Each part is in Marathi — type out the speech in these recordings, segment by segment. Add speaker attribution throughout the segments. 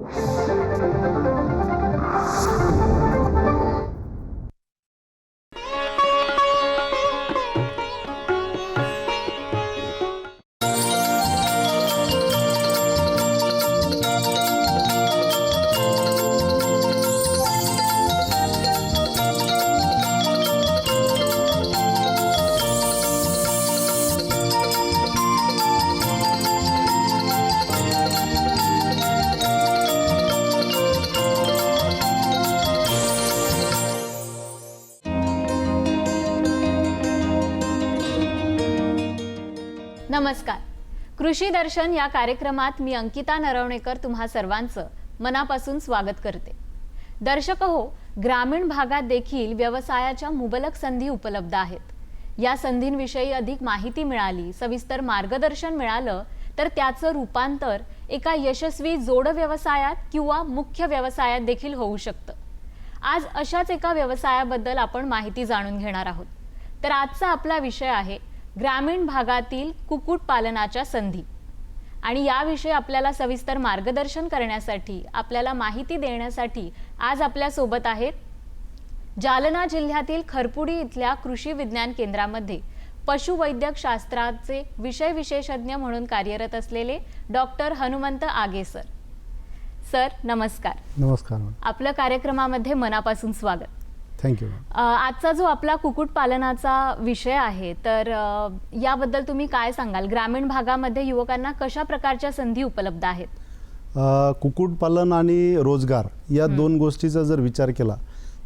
Speaker 1: Thank you. कृषी दर्शन या कार्यक्रमात मी अंकिता नरवणेकर तुम्हा सर्वांचं मनापासून स्वागत करते. दर्शक हो ग्रामीण भागात देखील व्यवसायाच्या मुबलक संधी उपलब्ध आहेत. या संधींविषयी अधिक माहिती मिळाली सविस्तर मार्गदर्शन मिळालं तर त्याचं रूपांतर एका यशस्वी जोड व्यवसायात किंवा मुख्य व्यवसायात देखील होऊ शकतं. आज अशाच एका व्यवसायाबद्दल आपण माहिती जाणून घेणार आहोत. तर आजचा आपला विषय आहे ग्रामीण भागातील कुक्कुटपालनाच्या संधी. आणि याविषयी आपल्याला सविस्तर मार्गदर्शन करण्यासाठी आपल्याला माहिती देण्यासाठी आज आपल्यासोबत आहेत जालना जिल्ह्यातील खरपुडी इथल्या कृषी विज्ञान केंद्रामध्ये पशुवैद्यक शास्त्राचे विषय विशेषज्ञ म्हणून कार्यरत असलेले डॉक्टर हनुमंत आगे सर. सर नमस्कार.
Speaker 2: नमस्कार.
Speaker 1: आपलं कार्यक्रमामध्ये मनापासून स्वागत.
Speaker 2: थँक्यू
Speaker 1: आजचा जो आपला कुक्कुटपालनाचा विषय आहे तर याबद्दल तुम्ही काय सांगाल? ग्रामीण भागामध्ये युवकांना कशा प्रकारच्या संधी उपलब्ध आहेत?
Speaker 2: कुक्कुटपालन आणि रोजगार या दोन गोष्टीचा जर विचार केला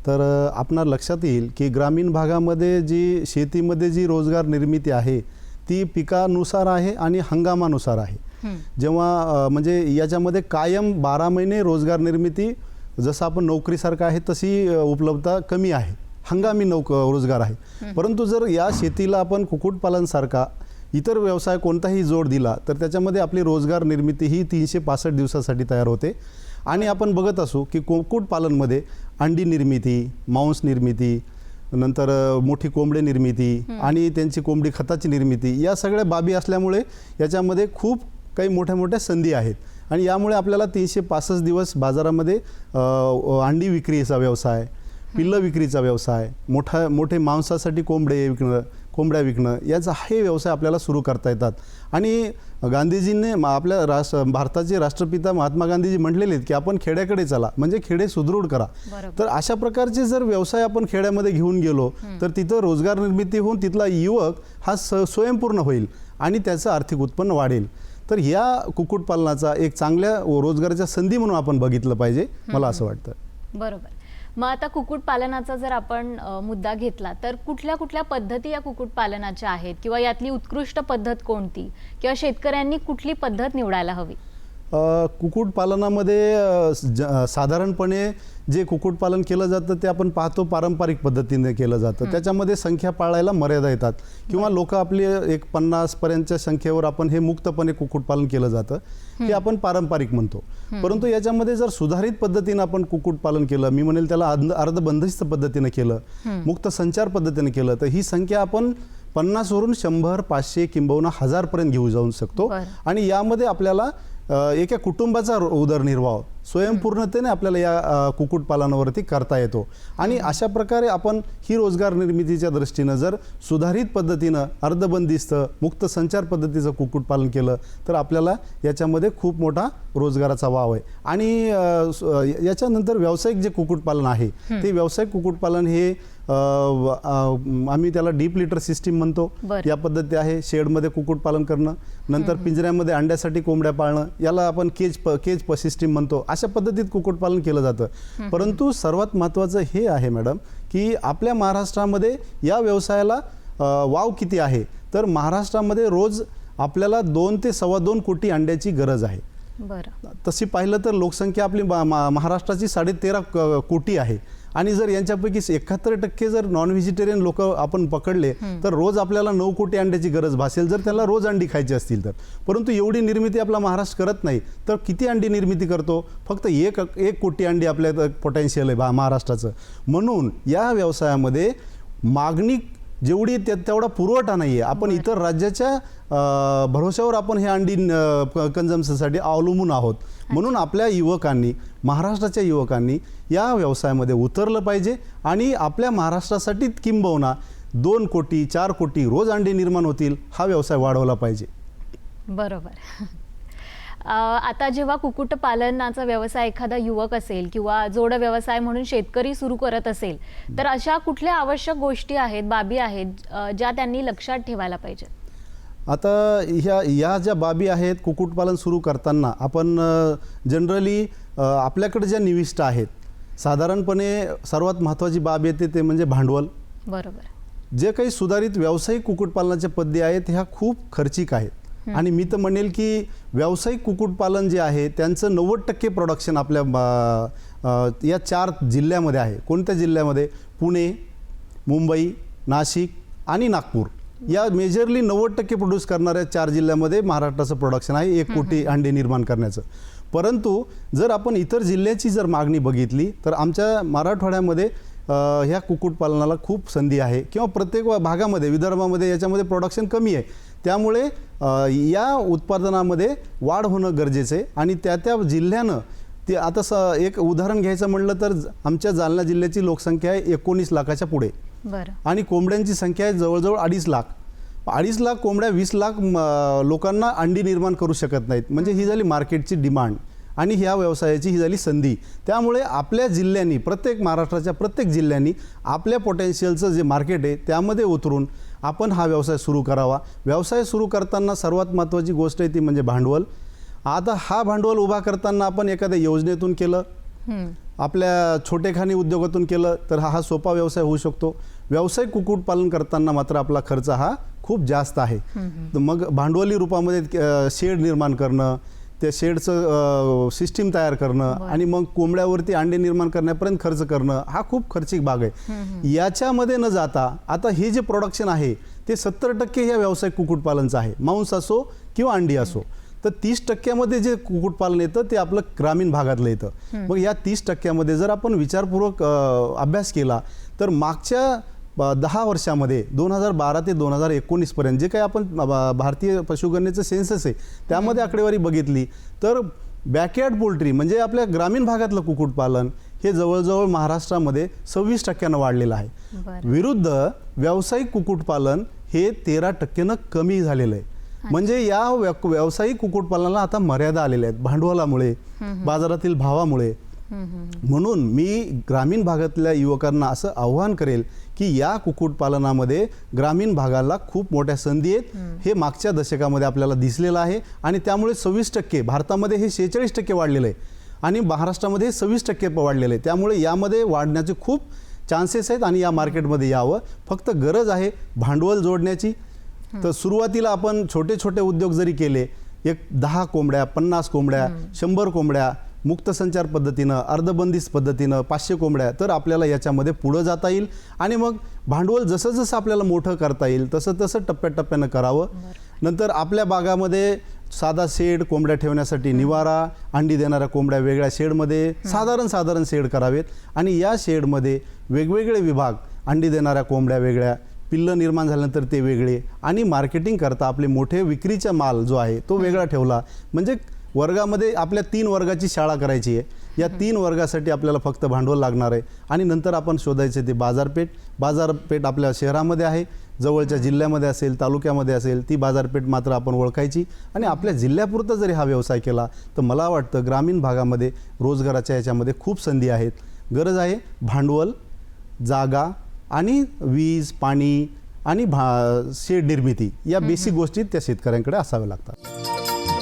Speaker 2: तर अ, आपणाला लक्षात येईल की ग्रामीण भागामध्ये जी शेतीमध्ये जी रोजगार निर्मिती आहे ती पिकानुसार आहे आणि हंगामानुसार आहे. जेव्हा म्हणजे याच्यामध्ये कायम बारा महिने रोजगार निर्मिती जसं आपण नोकरीसारखं आहे तशी उपलब्धता कमी आहे. हंगामी नोक रोजगार आहे. परंतु जर या शेतीला आपण कुक्कुटपालनसारखा इतर व्यवसाय कोणताही जोड दिला तर त्याच्यामध्ये आपली रोजगार निर्मिती ही तीनशे पासष्ट दिवसासाठी तयार होते. आणि आपण बघत असू की कुक्कुटपालनमध्ये अंडी निर्मिती मांस निर्मिती नंतर मोठी कोंबडे निर्मिती आणि त्यांची कोंबडी खताची निर्मिती या सगळ्या बाबी असल्यामुळे याच्यामध्ये खूप काही मोठ्या मोठ्या संधी आहेत. आणि यामुळे आपल्याला तीनशे पासष्ट दिवस बाजारामध्ये अंडी विक्रीचा व्यवसाय पिल्लं विक्रीचा व्यवसाय मोठा मोठे मांसासाठी कोंबडे विकणं कोंबड्या विकणं याचा हे व्यवसाय आपल्याला सुरू करता येतात. आणि गांधीजींनी आपल्या राष्ट्र भारताचे राष्ट्रपिता महात्मा गांधीजी म्हटलेले आहेत की आपण खेड्याकडे चला म्हणजे खेडे सुदृढ करा. तर अशा प्रकारचे जर व्यवसाय आपण खेड्यामध्ये घेऊन गेलो तर तिथं रोजगार निर्मिती होऊन तिथला युवक हा स स्वयंपूर्ण होईल आणि त्याचं आर्थिक उत्पन्न वाढेल. तर या कुक्कुटपालनाचा एक चांगल्या रोजगाराच्या संधी म्हणून आपण बघितलं पाहिजे मला असं वाटतं.
Speaker 1: बरोबर. मग आता कुक्कुटपालनाचा जर आपण मुद्दा घेतला तर कुठल्या कुठल्या पद्धती या कुक्कुटपालनाच्या आहेत? किंवा यातली उत्कृष्ट पद्धत कोणती? किंवा शेतकऱ्यांनी कुठली पद्धत निवडायला हवी?
Speaker 2: कुक्कुटपालनामध्ये साधारणपणे जे कुक्कुटपालन केलं जातं ते आपण पाहतो पारंपरिक पद्धतीने केलं जातं. त्याच्यामध्ये संख्या पाळायला मर्यादा येतात. किंवा लोक आपली एक पन्नासपर्यंतच्या संख्येवर आपण हे मुक्तपणे कुक्कुटपालन केलं जातं. हे. आपण पारंपरिक म्हणतो. परंतु याच्यामध्ये जर सुधारित पद्धतीनं आपण कुक्कुटपालन केलं मी म्हणेल त्याला अर्ध अर्धबंदिस्त पद्धतीनं केलं मुक्त संचार पद्धतीने केलं तर ही संख्या आपण पन्नासवरून शंभर पाचशे किंबहुना हजारपर्यंत घेऊ जाऊ शकतो. आणि यामध्ये आपल्याला एका कुटुंबाचा उदरनिर्वाह स्वयंपूर्णतेने आपल्याला या कुक्कुटपालनावरती करता येतो. आणि अशा प्रकारे आपण ही रोजगार निर्मितीच्या दृष्टीनं जर सुधारित पद्धतीनं अर्धबंदिस्त मुक्त संचार पद्धतीचं कुक्कुटपालन केलं तर आपल्याला याच्यामध्ये खूप मोठा रोजगाराचा वाव आहे. आणि याच्यानंतर व्यावसायिक जे कुक्कुटपालन आहे ते व्यावसायिक कुक्कुटपालन हे आम्ही त्याला डीप लिटर सिस्टीम म्हणतो. या पद्धती आहे शेडमध्ये कुक्कुटपालन करणं नंतर पिंजऱ्यामध्ये अंड्यासाठी कोंबड्या पाळणं याला आपण केज प केज प सिस्टीम म्हणतो. अशा पद्धतीत कुक्कुटपालन केलं जातं. परंतु सर्वात महत्त्वाचं हे आहे मॅडम की आपल्या महाराष्ट्रामध्ये या व्यवसायाला वाव किती आहे? तर महाराष्ट्रामध्ये रोज आपल्याला दोन ते सव्वा दोन कोटी अंड्याची गरज आहे.
Speaker 1: बरं.
Speaker 2: तशी पाहिलं तर लोकसंख्या आपली महाराष्ट्राची साडेतेरा कोटी आहे. आणि जर यांच्यापैकी एकाहत्तर टक्के जर नॉन व्हेजिटेरियन लोक आपण पकडले तर रोज आपल्याला नऊ कोटी अंड्याची गरज भासेल. जर त्याला रोज अंडी खायची असतील तर. परंतु एवढी निर्मिती आपला महाराष्ट्र करत नाही तर किती अंडी निर्मिती करतो? फक्त एक एक कोटी अंडी आपल्या पोटेन्शियल आहे भा- महाराष्ट्राचं. म्हणून या व्यवसायामध्ये मागणी जेवढी ते- तेवढा पुरवठा नाही आहे आपण इतर राज्याच्या भरोश्यावर आपण हे अंडी कन्झम्पशनसाठी अवलंबून आहोत. म्हणून आपल्या युवकांनी महाराष्ट्राच्या युवकांनी या व्यवसायामध्ये उतरलं पाहिजे आणि आपल्या महाराष्ट्रासाठी किंबहुना दोन कोटी चार कोटी रोज अंडी निर्माण होतील हा व्यवसाय वाढवला पाहिजे.
Speaker 1: बरोबर. आता जेव्हा कुक्कुटपालनाचा व्यवसाय एखादा युवक असेल किंवा जोड व्यवसाय म्हणून शेतकरी सुरू करत असेल तर अशा कुठल्या आवश्यक गोष्टी आहेत बाबी आहेत ज्या त्यांनी लक्षात ठेवायला पाहिजे
Speaker 2: आता ह्या या ज्या बाबी आहेत कुक्कुटपालन सुरू करताना आपण जनरली आपल्याकडे ज्या निविष्ट आहेत साधारणपणे सर्वात महत्त्वाची बाब येते ते म्हणजे भांडवल.
Speaker 1: बरोबर.
Speaker 2: जे काही सुधारित व्यावसायिक कुक्कुटपालनाच्या पद्धती आहेत ह्या खूप खर्चिक आहेत. आणि मी तर म्हणेल की व्यावसायिक कुक्कुटपालन जे आहे त्यांचं नव्वद टक्के प्रोडक्शन आपल्या या चार जिल्ह्यामध्ये आहे. कोणत्या जिल्ह्यामध्ये? पुणे मुंबई नाशिक आणि नागपूर. या मेजरली नव्वद टक्के प्रोड्यूस करणाऱ्या चार जिल्ह्यामध्ये महाराष्ट्राचं प्रोडक्शन आहे एक कोटी अंडे निर्माण करण्याचं. परंतु जर आपण इतर जिल्ह्याची जर मागणी बघितली तर आमच्या मराठवाड्यामध्ये ह्या कुक्कुटपालनाला खूप संधी आहे. किंवा प्रत्येक भागामध्ये विदर्भामध्ये याच्यामध्ये प्रोडक्शन कमी आहे. त्यामुळे या उत्पादनामध्ये वाढ होणं गरजेचं आहे. आणि त्या त्या जिल्ह्यानं ते आता स एक उदाहरण घ्यायचं म्हटलं तर आमच्या जालना जिल्ह्याची लोकसंख्या आहे एकोणीस लाखाच्या पुढे.
Speaker 1: बरं.
Speaker 2: आणि कोंबड्यांची संख्या आहे जवळजवळ अडीच लाख. अडीच लाख कोंबड्या वीस लाख लोकांना अंडी निर्माण करू शकत नाहीत. म्हणजे ही झाली मार्केटची डिमांड. आणि ह्या व्यवसायाची ही झाली संधी. त्यामुळे आपल्या जिल्ह्यांनी प्रत्येक महाराष्ट्राच्या प्रत्येक जिल्ह्यांनी आपल्या पोटेन्शियलचं जे मार्केट आहे त्यामध्ये उतरून आपण हा व्यवसाय सुरू करावा. व्यवसाय सुरू करताना सर्वात महत्त्वाची गोष्ट आहे ती म्हणजे भांडवल. आता हा भांडवल उभा करताना आपण एखाद्या योजनेतून केलं. आपल्या छोटेखानी उद्योगातून केलं तर हा हा सोपा व्यवसाय होऊ शकतो. व्यावसायिक कुक्कुटपालन करताना मात्र आपला खर्च हा खूप जास्त आहे. मग भांडवली रूपामध्ये शेड निर्माण करणं त्या शेडचं सिस्टीम तयार करणं आणि मग कोंबड्यावरती अंडे निर्माण करण्यापर्यंत खर्च करणं हा खूप खर्चिक भाग आहे. याच्यामध्ये न जाता आता हे जे प्रोडक्शन आहे ते सत्तर टक्के ह्या व्यावसायिक कुक्कुटपालनचं आहे. मांस असो किंवा अंडी असो. तर तीस टक्क्यामध्ये जे कुक्कुटपालन येतं ते आपलं ग्रामीण भागातलं येतं. मग या तीस टक्क्यामध्ये जर आपण विचारपूर्वक अभ्यास केला तर मागच्या दहा वर्षामध्ये दोन हजार बारा ते दोन हजार एकोणीसपर्यंत जे काही आपण भारतीय पशुगणनेचं सेन्सस आहे त्यामध्ये आकडेवारी बघितली तर बॅकयार्ड पोल्ट्री म्हणजे आपल्या ग्रामीण भागातलं कुक्कुटपालन हे जवळजवळ महाराष्ट्रामध्ये सव्वीस टक्क्यानं वाढलेलं आहे. विरुद्ध व्यावसायिक कुक्कुटपालन हे तेरा टक्क्यानं कमी झालेलं आहे. म्हणजे या व्या- व्यावसायिक कुक्कुटपालनाला आता मर्यादा आलेल्या आहेत भांडवलामुळे बाजारातील भावामुळे. म्हणून मी ग्रामीण भागातल्या युवकांना असं आव्हान करेल की या कुक्कुटपालनामध्ये ग्रामीण भागाला खूप मोठ्या संधी आहेत. हे मागच्या दशकामध्ये आपल्याला दिसलेलं आहे आणि त्यामुळे सव्वीस टक्के भारतामध्ये हे शेहेचाळीस टक्के वाढलेलं आहे. आणि महाराष्ट्रामध्ये सव्वीस टक्के वाढलेलं आहे. त्यामुळे यामध्ये वाढण्याचे खूप चान्सेस आहेत आणि या मार्केटमध्ये यावं. फक्त गरज आहे भांडवल जोडण्याची. तर सुरुवातीला आपण छोटे छोटे उद्योग जरी केले एक दहा कोंबड्या पन्नास कोंबड्या शंभर कोंबड्या मुक्त संचार पद्धतीनं अर्धबंदिस्त पद्धतीनं पाचशे कोंबड्या तर आपल्याला याच्यामध्ये पुढं जाता येईल. आणि मग भांडवल जसं जसं आपल्याला मोठं करता येईल तसं तसं टप्प्याटप्प्यानं करावं. नंतर आपल्या बागामध्ये साधा शेड कोंबड्या ठेवण्यासाठी निवारा अंडी देणाऱ्या कोंबड्या वेगळ्या शेडमध्ये साधारण साधारण शेड करावेत. आणि या शेडमध्ये वेगवेगळे विभाग अंडी देणाऱ्या कोंबड्या वेगळ्या पिल्लं निर्माण झाल्यानंतर ते वेगळे आणि मार्केटिंग करता आपले मोठे विक्रीचा माल जो आहे तो वेगळा ठेवला. म्हणजे वर्गामध्ये आपल्या तीन वर्गाची शाळा करायची आहे. या तीन वर्गासाठी आपल्याला फक्त भांडवल लागणार आहे. आणि नंतर आपण शोधायचे ते बाजारपेठ. बाजारपेठ आपल्या शहरामध्ये आहे. जवळच्या जिल्ह्यामध्ये असेल तालुक्यामध्ये असेल ती बाजारपेठ मात्र आपण ओळखायची. आणि आपल्या जिल्ह्यापुरता जरी हा व्यवसाय केला तर मला वाटतं ग्रामीण भागामध्ये रोजगाराच्या याच्यामध्ये खूप संधी आहेत. गरज आहे भांडवल जागा आणि वीज पाणी आणि भा शेड निर्मिती या बेसिक गोष्टी त्या शेतकऱ्यांकडे असाव्या लागतात.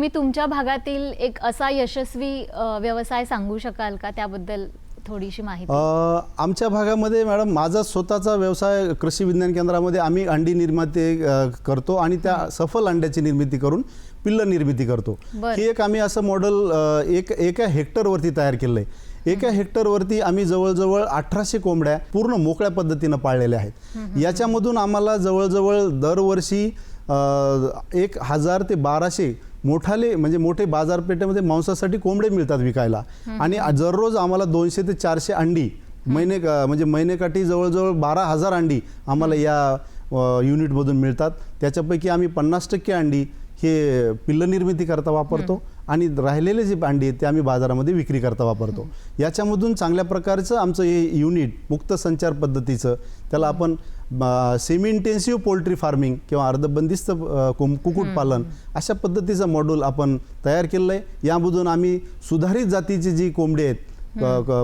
Speaker 1: तुम्ही तुमच्या भागातील एक असा यशस्वी व्यवसाय सांगू शकाल का? त्याबद्दल थोडीशी माहिती.
Speaker 2: आमच्या भागामध्ये मॅडम माझा स्वतःचा व्यवसाय कृषी विज्ञान केंद्रामध्ये आम्ही अंडी निर्मिती करतो आणि त्या सफल अंड्याची निर्मिती करून पिल्ल निर्मिती करतो. ही एक आम्ही असं मॉडेल एक एका हेक्टरवरती तयार केलं आहे एका हेक्टरवरती आम्ही जवळजवळ अठराशे कोंबड्या पूर्ण मोकळ्या पद्धतीनं पाळलेल्या आहेत. याच्यामधून आम्हाला जवळजवळ दरवर्षी एक हजार ते बाराशे मोठाले म्हणजे मोठे बाजारपेठेमध्ये मांसासाठी कोंबडे मिळतात विकायला. आणि दररोज आम्हाला दोनशे ते चारशे अंडी महिने म्हणजे महिनेकाठी जवळजवळ बारा हजार अंडी आम्हाला या युनिटमधून मिळतात. त्याच्यापैकी आम्ही पन्नास टक्के अंडी हे पिल्ल निर्मिती करता वापरतो आणि राहिलेले जे अंडी आहेत ते आम्ही बाजारामध्ये विक्री करता वापरतो. याच्यामधून चांगल्या प्रकारचं आमचं हे युनिट मुक्त संचार पद्धतीचं त्याला आपण सेमी इंटेन्सिव्ह पोल्ट्री फार्मिंग किंवा अर्धबंदिस्त कुक्कुटपालन अशा पद्धतीचं मॉड्यूल आपण तयार केलेलं आहे यामधून आम्ही सुधारित जातीची जी कोंबडी आहेत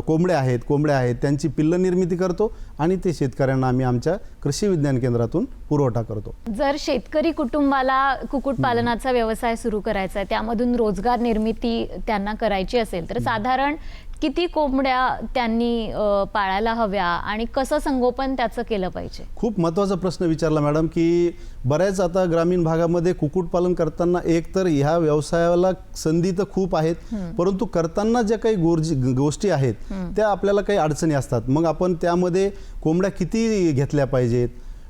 Speaker 2: कोंबड्या आहेत कोंबड्या आहेत त्यांची पिल्ल निर्मिती करतो आणि ते शेतकऱ्यांना आम्ही आमच्या कृषी विज्ञान केंद्रातून पुरवठा करतो.
Speaker 1: जर शेतकरी कुटुंबाला कुक्कुटपालनाचा व्यवसाय सुरू करायचा आहे त्यामधून रोजगार निर्मिती त्यांना करायची असेल तर साधारण किती कोंबड्या त्यांनी पाळायला हव्या आणि कसं संगोपन त्याचं केलं पाहिजे?
Speaker 2: खूप महत्त्वाचा प्रश्न विचारला मॅडम की बऱ्याच आता ग्रामीण भागामध्ये कुक्कुटपालन करताना एक तर ह्या व्यवसायाला संधी तर खूप आहेत परंतु करताना ज्या काही गोरजी गोष्टी आहेत त्या आपल्याला काही अडचणी असतात. मग आपण त्यामध्ये कोंबड्या किती घेतल्या पाहिजेत?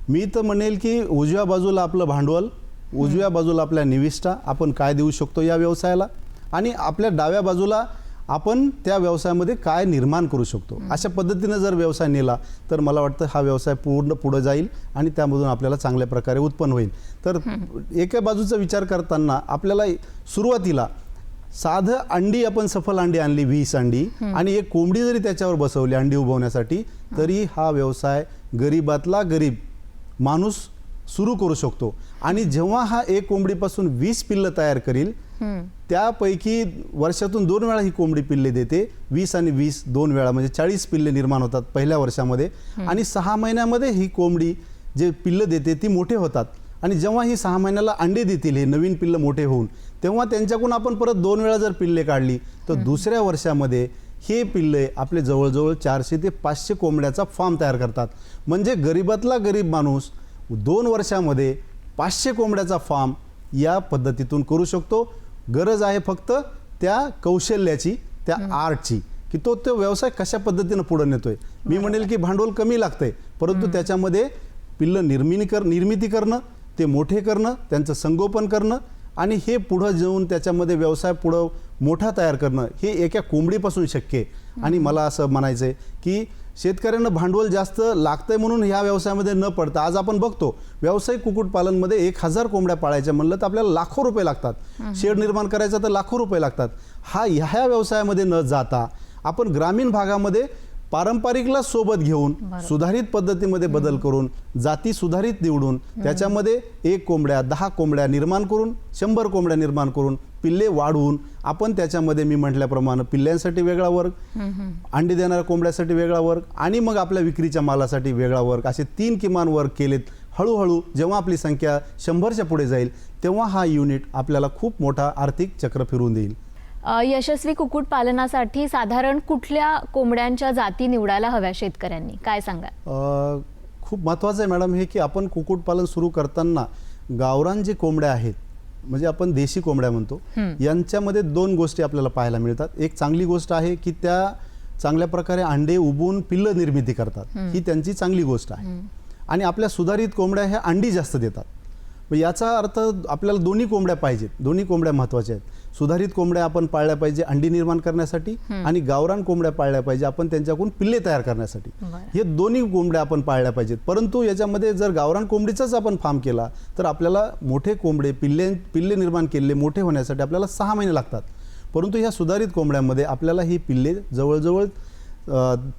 Speaker 2: मी तर म्हणेल की उजव्या बाजूला आपलं भांडवल उजव्या बाजूला आपल्या निविष्ठा आपण काय देऊ शकतो या व्यवसायाला? आणि आपल्या डाव्या बाजूला आपण त्या व्यवसायामध्ये काय निर्माण करू शकतो? अशा पद्धतीनं जर व्यवसाय नेला तर मला वाटतं हा व्यवसाय पूर्ण पुढे जाईल आणि त्यामधून आपल्याला चांगल्या प्रकारे उत्पन्न होईल. तर एका बाजूचा विचार करताना आपल्याला सुरुवातीला साधं अंडी आपण सफल अंडी आणली वीस अंडी आणि एक कोंबडी जरी त्याच्यावर बसवली अंडी उभवण्यासाठी तरी हा व्यवसाय गरीबातला गरीब माणूस सुरू करू शकतो. आणि जेव्हा हा एक कोंबडीपासून वीस पिल्लं तयार करील त्यापैकी वर्षातून दोन वेळा ही कोंबडी पिल्ले देते. वीस आणि वीस दोन वेळा. म्हणजे चाळीस पिल्ले निर्माण होतात पहिल्या वर्षामध्ये. आणि सहा महिन्यामध्ये ही कोंबडी जे पिल्लं देते ती मोठे होतात. आणि जेव्हा ही सहा महिन्याला अंडे देतील हे नवीन पिल्लं मोठे होऊन तेव्हा त्यांच्याकडून आपण परत दोन वेळा जर पिल्ले काढली तर दुसऱ्या वर्षामध्ये हे पिल्ले आपले जवळजवळ चारशे ते पाचशे कोंबड्याचा फार्म तयार करतात. म्हणजे गरीबातला गरीब माणूस दोन वर्षामध्ये पाचशे कोंबड्याचा फार्म या पद्धतीतून करू शकतो. गरज आहे फक्त त्या कौशल्याची त्या आर्टची की तो तो व्यवसाय कशा पद्धतीनं पुढे नेतोय. मी म्हणेल की भांडवल कमी लागतंय परंतु त्याच्यामध्ये पिल्लं निर्मिनी कर निर्मिती करणं ते मोठे करणं त्यांचं संगोपन करणं आणि हे पुढं जाऊन त्याच्यामध्ये व्यवसाय पुढं मोठा तयार करणं हे एका कोंबडीपासून शक्य आहे. आणि मला असं म्हणायचं आहे की शेतकऱ्यांना भांडवल जास्त लागतंय म्हणून ह्या व्यवसायामध्ये न पडता आज आपण बघतो व्यावसायिक कुक्कुटपालनमध्ये एक हजार कोंबड्या पाळायच्या म्हणलं तर आपल्याला लाखो रुपये लागतात. शेड निर्माण करायचा तर लाखो रुपये लागतात. हा ह्या व्यवसायामध्ये न जाता आपण ग्रामीण भागामध्ये पारंपरिकला सोबत घेऊन सुधारित पद्धतीमध्ये बदल करून जाती सुधारित निवडून त्याच्यामध्ये एक कोंबड्या दहा कोंबड्या निर्माण करून शंभर कोंबड्या निर्माण करून पिल्ले वाढवून आपण त्याच्यामध्ये मी म्हटल्याप्रमाणे पिल्ल्यांसाठी वेगळा वर्ग अंडी देणाऱ्या कोंबड्यासाठी वेगळा वर्ग आणि मग आपल्या विक्रीच्या मालासाठी वेगळा वर्ग. असे तीन किमान वर्ग केलेत. हळूहळू जेव्हा आपली संख्या शंभरच्या पुढे जाईल तेव्हा हा युनिट आपल्याला खूप मोठा आर्थिक चक्र फिरवून देईल.
Speaker 1: यशस्वी कुक्कुटपालनासाठी साधारण कुठल्या कोंबड्यांच्या जाती निवडायला हव्या शेतकऱ्यांनी? काय सांगा
Speaker 2: खूप महत्त्वाचं आहे मॅडम हे की आपण कुक्कुटपालन सुरू करताना गावरान जे कोंबड्या आहेत म्हणजे आपण देशी कोंबड्या म्हणतो यांच्यामध्ये दोन गोष्टी आपल्याला पाहायला मिळतात. एक चांगली गोष्ट आहे की त्या चांगल्या प्रकारे अंडे उबवून पिल्ल निर्मिती करतात. ही त्यांची चांगली गोष्ट आहे. आणि आपल्या सुधारित कोंबड्या ह्या अंडी जास्त देतात. मग याचा अर्थ आपल्याला दोन्ही कोंबड्या पाहिजेत. दोन्ही कोंबड्या महत्त्वाच्या आहेत. सुधारित कोंबड्या आपण पाळल्या पाहिजे अंडी निर्माण करण्यासाठी आणि गावरान कोंबड्या पाळल्या पाहिजे आपण त्यांच्याकडून पिल्ले तयार करण्यासाठी. हे दोन्ही कोंबड्या आपण पाळल्या पाहिजेत. परंतु याच्यामध्ये जर गावरान कोंबडीचाच आपण फार्म केला तर आपल्याला मोठे कोंबडे पिल्ले पिल्ले निर्माण केलेले मोठे होण्यासाठी आपल्याला सहा महिने लागतात. परंतु ह्या सुधारित कोंबड्यामध्ये आपल्याला ही पिल्ले जवळजवळ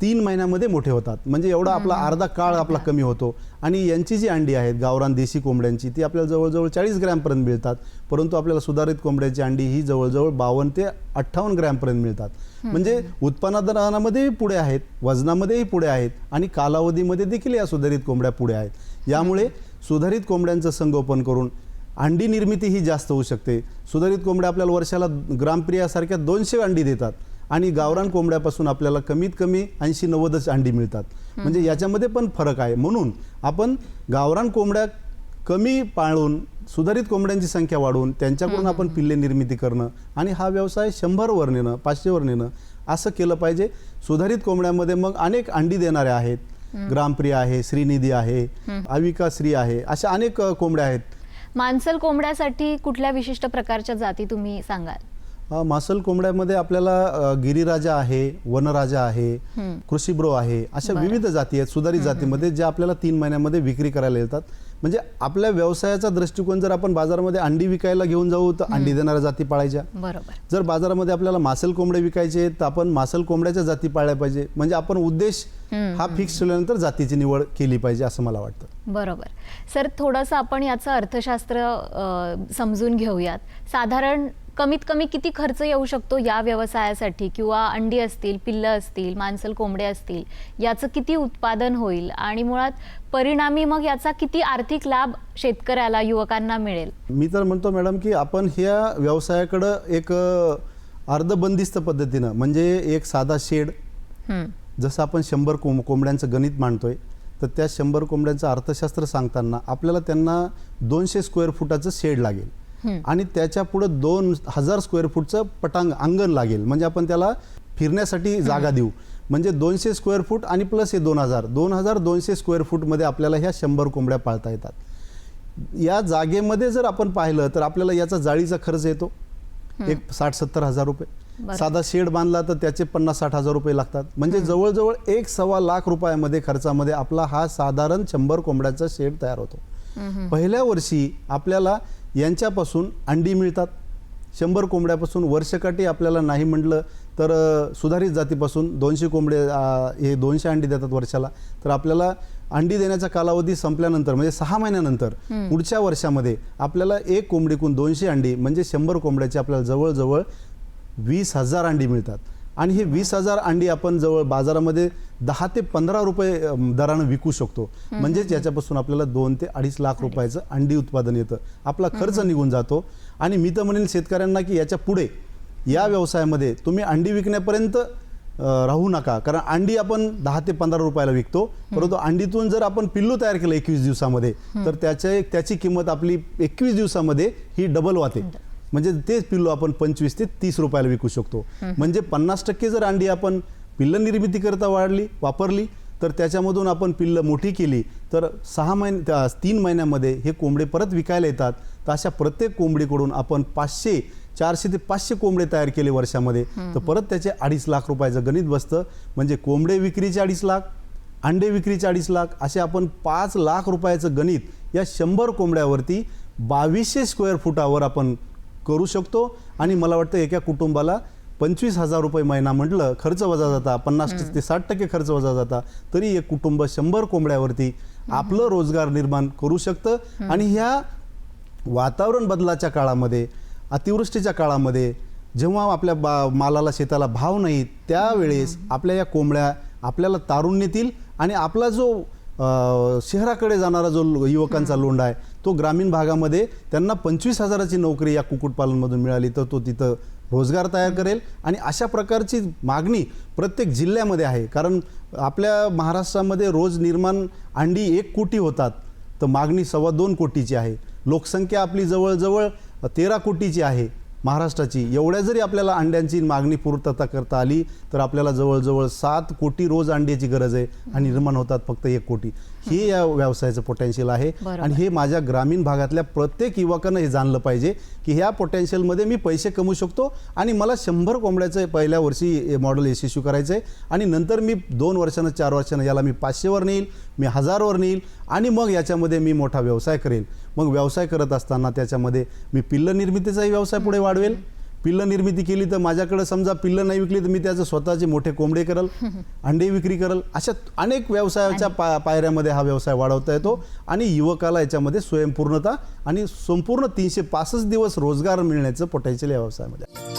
Speaker 2: तीन महिन्यामध्ये मोठे होतात. म्हणजे एवढा आपला अर्धा काळ आपला कमी होतो. आणि यांची जी अंडी आहेत गावरान देशी कोंबड्यांची ती आपल्याला जवळजवळ चाळीस ग्रॅमपर्यंत मिळतात. परंतु आपल्याला सुधारित कोंबड्याची अंडी ही जवळजवळ बावन्न ते अठ्ठावन्न ग्रॅमपर्यंत मिळतात. म्हणजे उत्पादनामध्येही पुढे आहेत वजनामध्येही पुढे आहेत आणि कालावधीमध्ये देखील या सुधारित कोंबड्या पुढे आहेत. यामुळे सुधारित कोंबड्यांचं संगोपन करून अंडी निर्मिती ही जास्त होऊ शकते. सुधारित कोंबड्या आपल्याला वर्षाला ग्रामप्रियासारख्या दोनशे अंडी देतात. आणि गावरान कोंबड्यापासून आपल्याला कमीत कमी ऐंशी नव्वदच अंडी मिळतात. म्हणजे याच्यामध्ये पण फरक आहे. म्हणून आपण गावरान कोंबड्या कमी पाळून सुधारित कोंबड्यांची संख्या वाढवून त्यांच्याकडून आपण पिल्ले निर्मिती करणं आणि हा व्यवसाय शंभरवर नेणं पाचशेवर नेणं असं केलं पाहिजे. सुधारित कोंबड्यामध्ये मग अनेक अंडी देणारे आहेत. ग्रामप्रिया आहे श्रीनिधी आहे अविका श्री आहे अशा अनेक कोंबड्या आहेत.
Speaker 1: मांसल कोंबड्यासाठी कुठल्या विशिष्ट प्रकारच्या जाती तुम्ही सांगाल?
Speaker 2: मासल कोंबड्यामध्ये आपल्याला गिरिराजा आहे वनराजा आहे. कृषीब्रो आहे अशा. विविध जाती आहेत सुधारित जातीमध्ये ज्या आपल्याला तीन महिन्यामध्ये विक्री करायला येतात. म्हणजे आपल्या व्यवसायाचा दृष्टिकोन जर आपण बाजारामध्ये अंडी विकायला घेऊन जाऊ तर अंडी देणाऱ्या जाती पाळायच्या.
Speaker 1: बरोबर.
Speaker 2: जर बाजारामध्ये आपल्याला मासल कोंबडे विकायचे तर आपण मासल कोंबड्याच्या जाती पाळल्या पाहिजे. म्हणजे आपण उद्देश हा फिक्स ठेवल्यानंतर जातीची निवड केली पाहिजे असं मला वाटतं.
Speaker 1: बरोबर. सर थोडंसं आपण याचं अर्थशास्त्र समजून घेऊयात. साधारण कमीत कमी किती खर्च येऊ शकतो या व्यवसायासाठी? किंवा अंडी असतील पिल्लं असतील मांसल कोंबडे असतील याचं किती उत्पादन होईल? आणि मुळात परिणामी मग याचा किती आर्थिक लाभ शेतकऱ्याला युवकांना मिळेल?
Speaker 2: मी तर म्हणतो मॅडम की आपण ह्या व्यवसायाकडं एक अर्धबंदिस्त पद्धतीनं म्हणजे एक साधा शेड जसं आपण शंभर कोंब कोंबड्यांचं गणित मांडतोय तर त्या शंभर कोंबड्यांचं अर्थशास्त्र सांगताना आपल्याला त्यांना दोनशे स्क्वेअर फुटाचं शेड लागेल. आणि त्याच्या पुढं दोन हजार स्क्वेअर फूटचं पटांग अंगण लागेल. म्हणजे आपण त्याला फिरण्यासाठी जागा देऊ. म्हणजे दोनशे स्क्वेअर फूट आणि प्लस हे दोन हजार. दोन हजार दोनशे स्क्वेअर फूटमध्ये आपल्याला ह्या शंभर कोंबड्या पाळता येतात. या जागेमध्ये जर आपण पाहिलं तर आपल्याला याचा जाळीचा खर्च येतो. एक साठ सत्तर हजार रुपये. साधा शेड बांधला तर त्याचे पन्नास साठ हजार रुपये लागतात. म्हणजे जवळजवळ एक सव्वा लाख रुपयामध्ये खर्चामध्ये आपला हा साधारण शंभर कोंबड्याचा शेड तयार होतो. पहिल्या वर्षी आपल्याला यांच्यापासून अंडी मिळतात. शंभर कोंबड्यापासून वर्षकाठी आपल्याला नाही म्हटलं तर सुधारित जातीपासून दोनशे कोंबडे हे दोनशे अंडी देतात वर्षाला. तर आपल्याला अंडी देण्याचा कालावधी संपल्यानंतर म्हणजे सहा महिन्यानंतर पुढच्या वर्षामध्ये आपल्याला एक कोंबडीकून दोनशे अंडी म्हणजे शंभर कोंबड्याची आपल्याला जवळजवळ वीस हजार अंडी मिळतात. आणि हे वीस हजार अंडी आपण जवळ बाजारामध्ये दहा ते पंधरा रुपये दरानं विकू शकतो. म्हणजेच याच्यापासून आपल्याला दोन ते अडीच लाख रुपयाचं अंडी उत्पादन येतं. आपला खर्च निघून जातो. आणि मी तर म्हणेन शेतकऱ्यांना की याच्यापुढे या व्यवसायामध्ये तुम्ही अंडी विकण्यापर्यंत राहू नका. कारण अंडी आपण दहा ते पंधरा रुपयाला विकतो. परंतु अंडीतून जर आपण पिल्लू तयार केलं एकवीस दिवसामध्ये तर त्याच्या त्याची किंमत आपली एकवीस दिवसामध्ये ही डबल वाते. म्हणजे तेच पिल्लू आपण पंचवीस ते तीस रुपयाला विकू शकतो. म्हणजे पन्नास टक्के जर अंडी आपण पिल्ल निर्मिती करता वाढली वापरली तर त्याच्यामधून आपण पिल्लं मोठी केली तर सहा महिने त्या तीन महिन्यामध्ये हे कोंबडे परत विकायला येतात. तर अशा प्रत्येक कोंबडीकडून आपण पाचशे चारशे ते पाचशे कोंबडे तयार केले वर्षामध्ये. तर परत त्याचे अडीच लाख रुपयाचं गणित बसतं. म्हणजे कोंबडे विक्रीचे अडीच लाख अंडे विक्रीचे अडीच लाख असे आपण पाच लाख रुपयाचं गणित या शंभर कोंबड्यावरती बावीसशे स्क्वेअर फुटावर आपण करू शकतो. आणि मला वाटतं एका कुटुंबाला पंचवीस हजार रुपये महिना म्हटलं खर्च वजा जाता पन्नास ते साठ टक्के खर्च वजा जाता तरी एक कुटुंब शंभर कोंबड्यावरती आपलं रोजगार निर्माण करू शकतं. आणि ह्या वातावरण बदलाच्या काळामध्ये अतिवृष्टीच्या काळामध्ये जेव्हा आपल्या बा मालाला शेताला भाव नाही त्यावेळेस आपल्या या कोंबड्या आपल्याला तारून नेतील आणि आपला जो शहराकडे जाणारा जो युवकांचा लोंढा आहे तो ग्रामीण भागामध्ये त्यांना पंचवीस हजाराची नोकरी या कुक्कुटपालनमधून मिळाली तर तो तिथं रोजगार तयार करेल आणि अशा प्रकारची मागणी प्रत्येक जिल्ह्यामध्ये आहे. कारण आपल्या महाराष्ट्रामध्ये रोज निर्माण अंडी एक कोटी होतात. तर मागणी सव्वा दोन कोटीची आहे. लोकसंख्या आपली जवळजवळ तेरा कोटीची आहे महाराष्ट्राची. एवढ्या जरी आपल्याला अंड्यांची मागणी पूर्तता करता आली तर आपल्याला जवळजवळ सात कोटी रोज अंड्याची गरज आहे आणि निर्माण होतात फक्त एक कोटी. हे या व्यवसायाचं पोटेन्शियल आहे. आणि हे माझ्या ग्रामीण भागातल्या प्रत्येक युवकांना हे जाणलं पाहिजे की ह्या पोटेन्शियलमध्ये मी पैसे कमवू शकतो आणि मला शंभर कोंबड्याचं पहिल्या वर्षी मॉडेल यशस्वी करायचं आहे आणि नंतर मी दोन वर्षानं चार वर्षानं याला मी पाचशेवर नेईल मी हजारवर नेईल आणि मग याच्यामध्ये मी मोठा व्यवसाय करेल मग व्यवसाय करत असताना त्याच्यामध्ये मी पिल्ल निर्मितीचाही व्यवसाय पुढे वाढवेल. पिल्ल निर्मिती केली तर माझ्याकडे समजा पिल्लं नाही विकली तर मी त्याचे स्वतःचे मोठे कोंबडे करल अंडे विक्री करल अशा अनेक व्यवसायाच्या पा पायऱ्यामध्ये हा व्यवसाय वाढवता येतो आणि युवकाला याच्यामध्ये स्वयंपूर्णता आणि संपूर्ण तीनशे पासष्ट दिवस रोजगार मिळण्याचं पोटेन्शियल या व्यवसायामध्ये.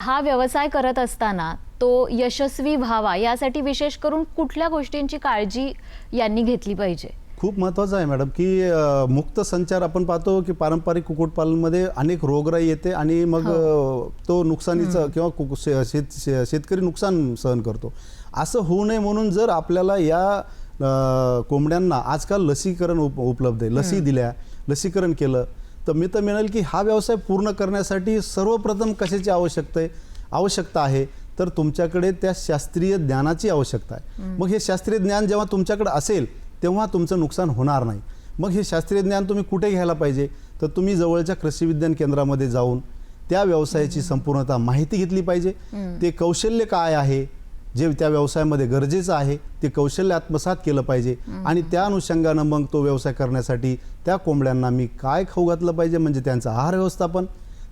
Speaker 1: हा व्यवसाय करत असताना तो यशस्वी व्हावा यासाठी विशेष करून कुठल्या गोष्टींची काळजी यांनी घेतली पाहिजे?
Speaker 2: खूप महत्त्वाचं आहे मॅडम की मुक्त संचार आपण पाहतो की पारंपरिक कुक्कुटपालनमध्ये अनेक रोगराई येते आणि मग अ, तो नुकसानीचं किंवा कुक- शे- शेत शेतकरी नुकसान सहन करतो. असं होऊ नये म्हणून जर आपल्याला या कोंबड्यांना आजकाल लसीकरण उप उपलब्ध आहे. लसी दिल्या लसीकरण केलं तर मी तर म्हणेल की हा व्यवसाय पूर्ण करण्यासाठी सर्वप्रथम कशाची आवश्यकता आहे? आवश्यकता आहे तर तुमच्याकडे त्या शास्त्रीय ज्ञानाची आवश्यकता आहे. मग हे शास्त्रीय ज्ञान जेव्हा तुमच्याकडे असेल तेव्हा तुमचं नुकसान होणार नाही. मग हे शास्त्रीय ज्ञान तुम्ही कुठे घ्यायला पाहिजे? तर तुम्ही जवळच्या कृषी विज्ञान केंद्रामध्ये जाऊन त्या व्यवसायाची संपूर्णतः माहिती घेतली पाहिजे. ते कौशल्य काय आहे? जे त्या व्यवसायामध्ये गरजेचं आहे ते कौशल्य आत्मसात केलं पाहिजे. आणि त्या अनुषंगानं मग तो व्यवसाय करण्यासाठी त्या कोंबड्यांना मी काय खाऊ घातलं पाहिजे? म्हणजे त्यांचं आहार व्यवस्थापन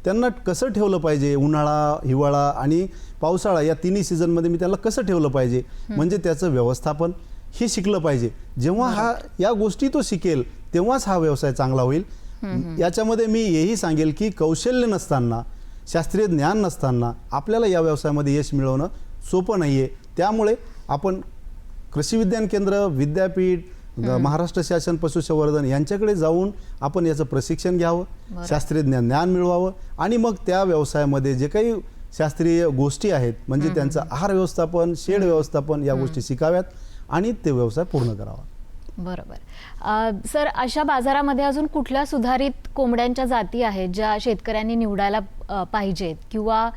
Speaker 2: त्यांना कसं ठेवलं पाहिजे? उन्हाळा हिवाळा आणि पावसाळा या तिन्ही सीझनमध्ये मी त्याला कसं ठेवलं पाहिजे? म्हणजे त्याचं व्यवस्थापन हे शिकलं पाहिजे. जेव्हा हा या गोष्टी तो शिकेल तेव्हाच हा व्यवसाय चांगला होईल. याच्यामध्ये मी हेही सांगेल की कौशल्य नसताना शास्त्रीय ज्ञान नसताना आपल्याला या व्यवसायामध्ये यश मिळवणं सोपं नाही आहे त्यामुळे आपण कृषी विज्ञान केंद्र विद्यापीठ महाराष्ट्र शासन पशुसंवर्धन यांच्याकडे जाऊन आपण याचं प्रशिक्षण घ्यावं शास्त्रीय ज्ञान मिळवावं आणि मग त्या व्यवसायामध्ये जे काही शास्त्रीय गोष्टी आहेत म्हणजे त्यांचं आहार व्यवस्थापन शेड व्यवस्थापन या गोष्टी शिकाव्यात आणि ते व्यवसाय पूर्ण करावा.
Speaker 1: बरोबर. सर अशा बाजारामध्ये अजून कुठल्या सुधारित कोंबड्यांच्या जाती आहेत ज्या शेतकऱ्यांनी निवडायला पाहिजेत? किंवा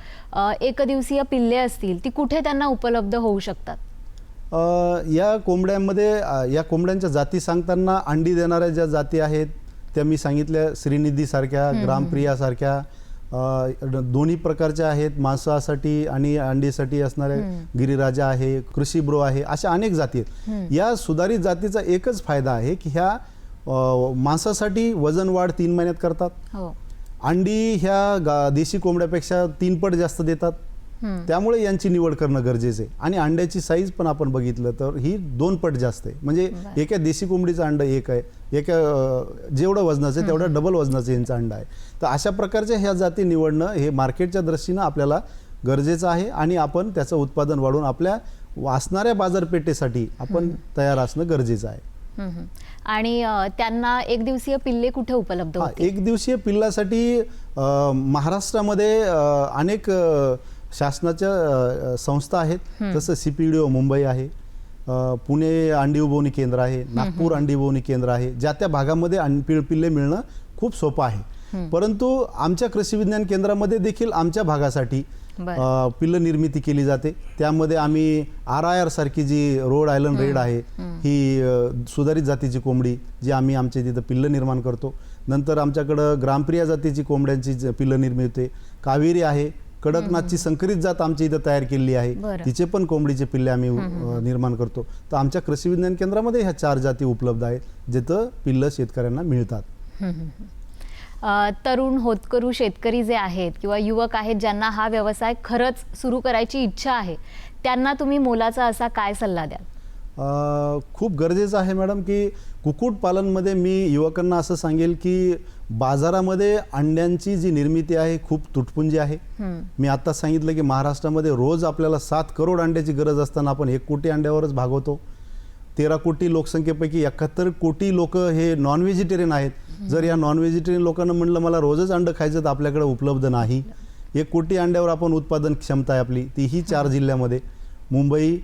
Speaker 1: एकदिवसीय पिल्ले असतील ती कुठे त्यांना उपलब्ध होऊ शकतात?
Speaker 2: या कोंबड्यांमध्ये या कोंबड्यांच्या जाती सांगताना अंडी देणाऱ्या ज्या जाती आहेत त्या मी सांगितल्या श्रीनिधीसारख्या ग्रामप्रियासारख्या दोन्ही प्रकारच्या आहेत मांसासाठी आणि अंडीसाठी असणाऱ्या गिरिराजा आहे कृषी ब्रो आहे अशा अनेक जाती आहेत. या सुधारित जातीचा एकच फायदा आहे की ह्या मांसासाठी वजन वाढ तीन महिन्यात करतात.
Speaker 1: हो.
Speaker 2: अंडी ह्या गा देशी कोंबड्यापेक्षा तीन पट जास्त देतात. त्यामुळे यांची निवड करणं गरजेचं आहे. आणि अंड्याची साईज पण आपण बघितलं तर ही दोन पट जास्त आहे. म्हणजे. एका देशी कोंबडीचं अंड एक आहे एका जेवढं वजनाचं आहे तेवढं डबल वजनाचं यांचं अंड आहे. तर अशा प्रकारच्या ह्या जाती निवडणं हे मार्केटच्या दृष्टीनं आपल्याला गरजेचं आहे आणि आपण त्याचं उत्पादन वाढवून आपल्या असणाऱ्या बाजारपेठेसाठी आपण तयार असणं गरजेचं आहे.
Speaker 1: आणि त्यांना एक दिवसीय पिल्ले कुठे उपलब्ध
Speaker 2: एक दिवसीय पिल्लासाठी महाराष्ट्रामध्ये अनेक शासनाच्या संस्था आहेत. जसं C P D O Mumbai आहे पुणे अंडी उबवणी केंद्र आहे नागपूर अंडी उबवणी केंद्र आहे. ज्या त्या भागामध्ये पिल- पिल्ले मिळणं खूप सोपं आहे. परंतु आमच्या कृषी विज्ञान केंद्रामध्ये देखील आमच्या भागासाठी पिल्ल निर्मिती केली जाते. त्यामध्ये आम्ही आर आय आर सारखी जी रोड आयलंड रेड आहे ही. सुधारित जातीची कोंबडी जी आम्ही आमच्या तिथं पिल्ल निर्माण करतो. नंतर आमच्याकडं ग्रामप्रिया जातीची कोंबड्यांची पिल्ल निर्मिती होते. कावेरी आहे कडकनाथची संकरित जात आमच्या इथं तयार केलेली आहे. तिचे पण कोंबडीचे पिल्ले आम्ही निर्माण करतो. तर आमच्या कृषी विज्ञान केंद्रामध्ये ह्या चार जाती उपलब्ध आहेत जिथं पिल्ल शेतकऱ्यांना मिळतात.
Speaker 1: तरुण होतकरू शेतकरी जे आहेत किंवा युवक आहेत ज्यांना हा व्यवसाय खरंच सुरू करायची इच्छा आहे त्यांना तुम्ही मोलाचा असा काय सल्ला द्याल?
Speaker 2: खूप गरजेचं आहे मॅडम की कुक्कुटपालनमध्ये मी युवकांना असं सांगेल की बाजारामध्ये अंड्यांची जी निर्मिती आहे खूप तुटपुंजी आहे. मी आता सांगितलं की महाराष्ट्रामध्ये रोज आपल्याला सात करोड अंड्याची गरज असताना आपण एक कोटी अंड्यावरच भागवतो. तेरा कोटी लोकसंख्येपैकी एकाहत्तर कोटी लोक हे नॉन व्हेजिटेरियन आहेत जर या नॉन व्हेजिटेरियन लोकांना म्हणलं मला रोजच अंड खायचं तर आपल्याकडे उपलब्ध नाही. एक कोटी अंड्यावर आपण उत्पादन क्षमता आहे आपली. ती ही चार जिल्ह्यामध्ये. मुंबई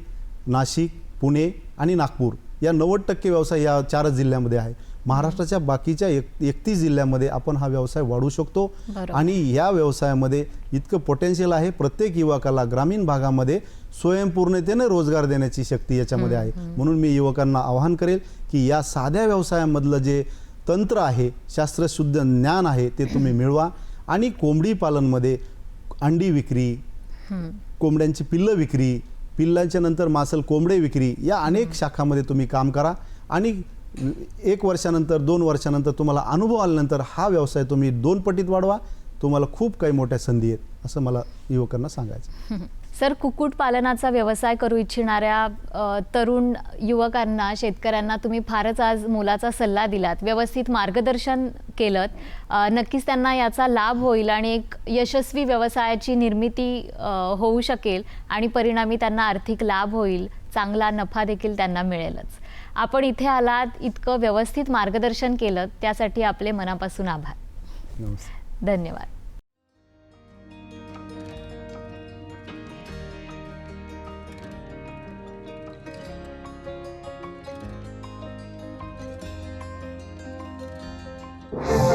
Speaker 2: नाशिक पुणे आणि नागपूर या नव्वद टक्के व्यवसाय या चारच जिल्ह्यामध्ये आहे. महाराष्ट्राच्या बाकीच्या एक एकतीस जिल्ह्यामध्ये आपण हा व्यवसाय वाढू शकतो. आणि या व्यवसायामध्ये इतकं पोटेन्शियल आहे. प्रत्येक युवकाला ग्रामीण भागामध्ये स्वयंपूर्णतेने रोजगार देण्याची शक्ती याच्यामध्ये आहे. म्हणून मी युवकांना आवाहन करेल की या साध्या व्यवसायामधलं जे तंत्र आहे शास्त्रशुद्ध ज्ञान आहे ते तुम्ही मिळवा. आणि कोंबडी पालनमध्ये अंडी विक्री. कोंबड्यांची पिल्लं विक्री पिल्लांच्या नंतर मासल कोंबडे विक्री या अनेक शाखामध्ये तुम्ही काम करा. आणि एक वर्षानंतर दोन वर्षानंतर तुम्हाला अनुभव आल्यानंतर हा व्यवसाय तुम्ही दोन पटीत वाढवा. तुम्हाला खूप काही मोठ्या संधी आहेत असं मला युवकांना सांगायचं
Speaker 1: सर कुक्कुटपालनाचा व्यवसाय करू इच्छिणाऱ्या तरुण युवकांना शेतकऱ्यांना तुम्ही फारच आज मोलाचा सल्ला दिलात व्यवस्थित मार्गदर्शन केलं नक्कीच त्यांना याचा लाभ होईल आणि एक यशस्वी व्यवसायाची निर्मिती होऊ शकेल आणि परिणामी त्यांना आर्थिक लाभ होईल चांगला नफा देखील त्यांना मिळेलच. आपण इथे आलात इतकं व्यवस्थित मार्गदर्शन केलं त्यासाठी आपले मनापासून आभार. धन्यवाद. Yeah.